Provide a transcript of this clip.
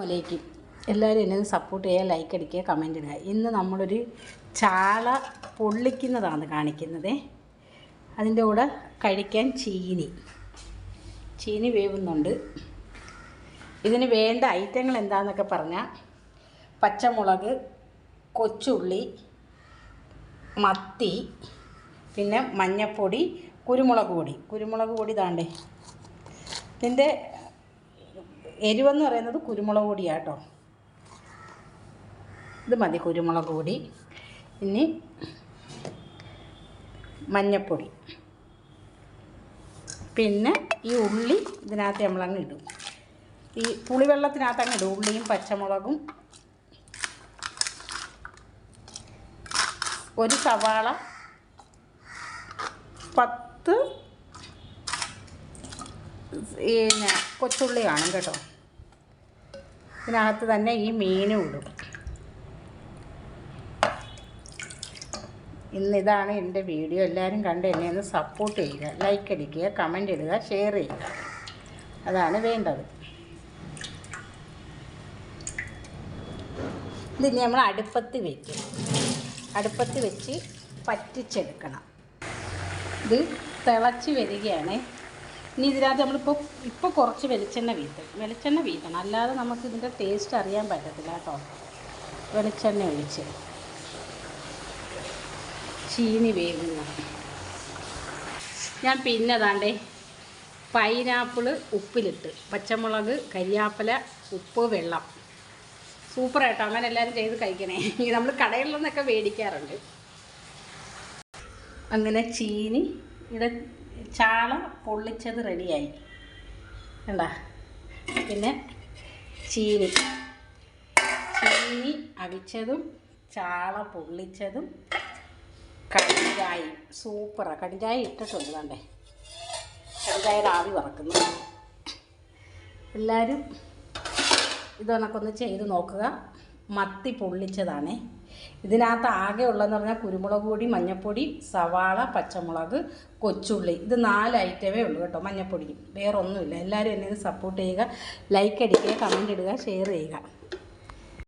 അസ്സലാമലൈക്കും എല്ലാവരും എന്നെ സപ്പോർട്ട് ചെയ്യുക ലൈക്ക് അടിക്കുക കമന്റ് ഇടുക. ഇന്ന് നമ്മളൊരു ചാള പൊള്ളിക്കുന്നതാണ് കാണിക്കുന്നത്. അതിന്റെ കൂടെ കഴിക്കാൻ ചീനി. ചീനി വേവുന്നുണ്ട്. ഇതിന് വേണ്ട ഐറ്റങ്ങൾ എന്താണെന്നൊക്കെ പറഞ്ഞാൽ പച്ചമുളക് കൊച്ചുള്ളി മത്തി പിന്നെ മഞ്ഞപ്പൊടി കുരുമുളക് പൊടി. കുരുമുളക് പൊടി താണ്ടേ ഇതിന്റെ എരിവെന്ന് പറയുന്നത് കുരുമുളക് പൊടിയാട്ടോ ഇത് മതി കുരുമുളക് പൊടി. ഇനി മഞ്ഞപ്പൊടി. പിന്നെ ഈ ഉള്ളി ഇതിനകത്ത് നമ്മളങ്ങ് ഇടും. ഈ പുളിവെള്ളത്തിനകത്ത് അങ്ങ് ഇടും. ഉള്ളിയും പച്ചമുളകും. ഒരു സവാള. പത്ത് പിന്നെ കൊച്ചുള്ളി കാണും കേട്ടോ. ഇതിനകത്ത് തന്നെ ഈ മീനും ഇടും. ഇന്നിതാണ് എന്റെ വീഡിയോ. എല്ലാവരും കണ്ട് എന്നെ ഒന്ന് സപ്പോർട്ട് ചെയ്യുക ലൈക്ക് അടിക്കുക കമന്റ് ഇടുക ഷെയർ ചെയ്യുക. അതാണ് വേണ്ടത്. ഇതിനി നമ്മൾ അടുപ്പത്ത് വെക്കും. അടുപ്പത്ത് വെച്ച് പറ്റിച്ചെടുക്കണം. ഇത് തിളച്ച് വരികയാണ്. ഇനി ഇതിനകത്ത് നമ്മളിപ്പോൾ ഇപ്പോൾ കുറച്ച് വെളിച്ചെണ്ണ വീട്ടും. വെളിച്ചെണ്ണ വീട്ടണം. അല്ലാതെ നമുക്ക് ഇതിന്റെ ടേസ്റ്റ് അറിയാൻ പറ്റത്തില്ല കേട്ടോ. വെളിച്ചെണ്ണ ഒഴിച്ച്. ചീനി വേകുന്ന ഞാൻ പിന്നെ താണ്ടേ പൈനാപ്പിൾ ഉപ്പിലിട്ട് പച്ചമുളക് കരിയാപ്പില ഉപ്പ് വെള്ളം. സൂപ്പറായിട്ടോ അങ്ങനെ എല്ലാവരും ചെയ്ത് കഴിക്കണേ. നമ്മൾ കടകളിൽ നിന്നൊക്കെ മേടിക്കാറുണ്ട്. അങ്ങനെ ചീനി ഇവിടെ ചാള പൊള്ളിച്ചത് റെഡിയായി. കണ്ട? പിന്നെ ചീനി. ചീനി അവിച്ചതും ചാള പൊള്ളിച്ചതും കടിഞ്ചായി സൂപ്പറാണ് കടിഞ്ചായി ഇട്ടിട്ടുണ്ട് കണ്ടേ? കടിഞ്ചായയുടെ ആവി വറക്കുന്നു. എല്ലാവരും ഇതൊന്നൊക്കെ ചെയ്ത് നോക്കുക. മത്തി പൊള്ളിച്ചതാണേ. ഇതിനകത്ത് ആകെ ഉള്ളതെന്ന് പറഞ്ഞാൽ കുരുമുളക് പൊടി മഞ്ഞൾപ്പൊടി സവാള പച്ചമുളക് കൊച്ചുള്ളി. ഇത് നാല് ഐറ്റമേ ഉള്ളൂ കേട്ടോ മഞ്ഞൾപ്പൊടിയും വേറൊന്നുമില്ല. എല്ലാവരും എന്നെ സപ്പോർട്ട് ചെയ്യുക. ലൈക്ക് അടിക്കുക കമന്റ് ഇടുക ഷെയർ ചെയ്യുക.